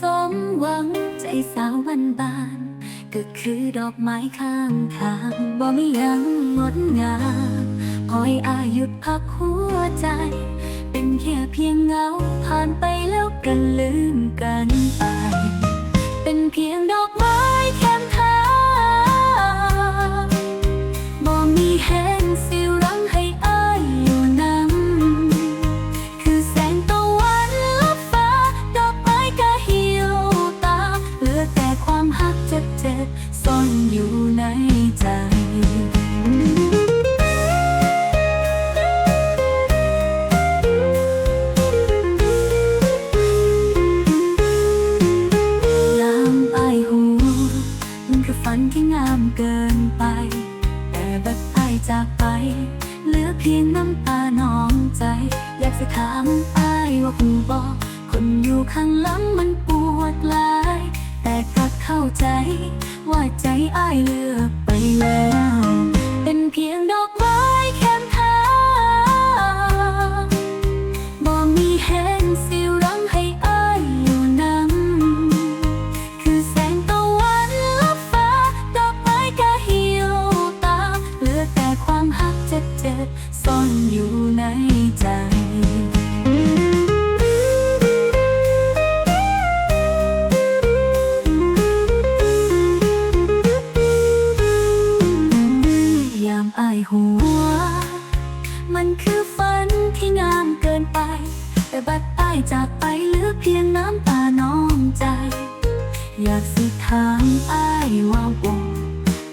สมหวังใจสาวบันบาน ก็คือดอกไม้ข้างทางบ่มียังงดงามคอยอายุดพักหัวใจ เป็นแค่เพียงเงาผ่านไปแล้วกันลืมกันไป เป็นเพียงดอกไม้ ซ่อนอยู่ในใจยามอหู มันคือฝันที่งามเกินไป แต่บัดอจากไป เหลือเพียงน้ำตาหนองใจ อยากจะถามไอว่าหูบอกคนอยู่ข้างหลังมัน ใจ ว่าใจอายเลือกไปแล้ว เป็นเพียงดอกไม้แค่ทางบ่มีแห้งสิรังให้อายอยู่นำคือแสงตะวันลับฟ้า ดอกไม้ก็เหี่ยวตา เหลือแต่ความหักเจ็บเจ็บๆซ่อนอยู่ในใจ หัว มันคือฝันที่งามเกินไป แต่บัดอายจากไปเหลือเพียงน้ำตาน้องใจ อยากสิถามอายว่าโบ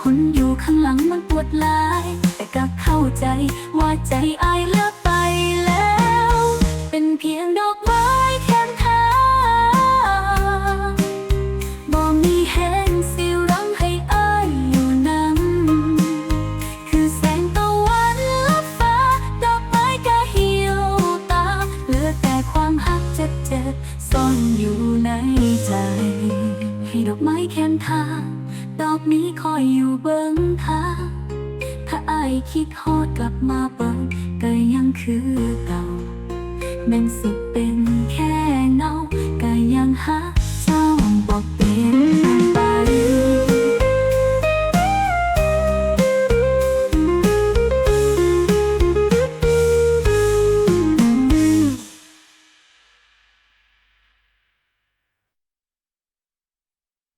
คนอยู่ข้างหลังมันปวดหลาย แต่ก็เข้าใจว่าใจอายเลือกไปแล้ว เป็นเพียงดอกไม้ ดอกไม้แค้นทาดอกนี้คอยอยู่เบิ้งทางถ้าไอคิดฮอดกลับมาเบิ้งก็ยังคือเก่าแม่นสิเป็นแค่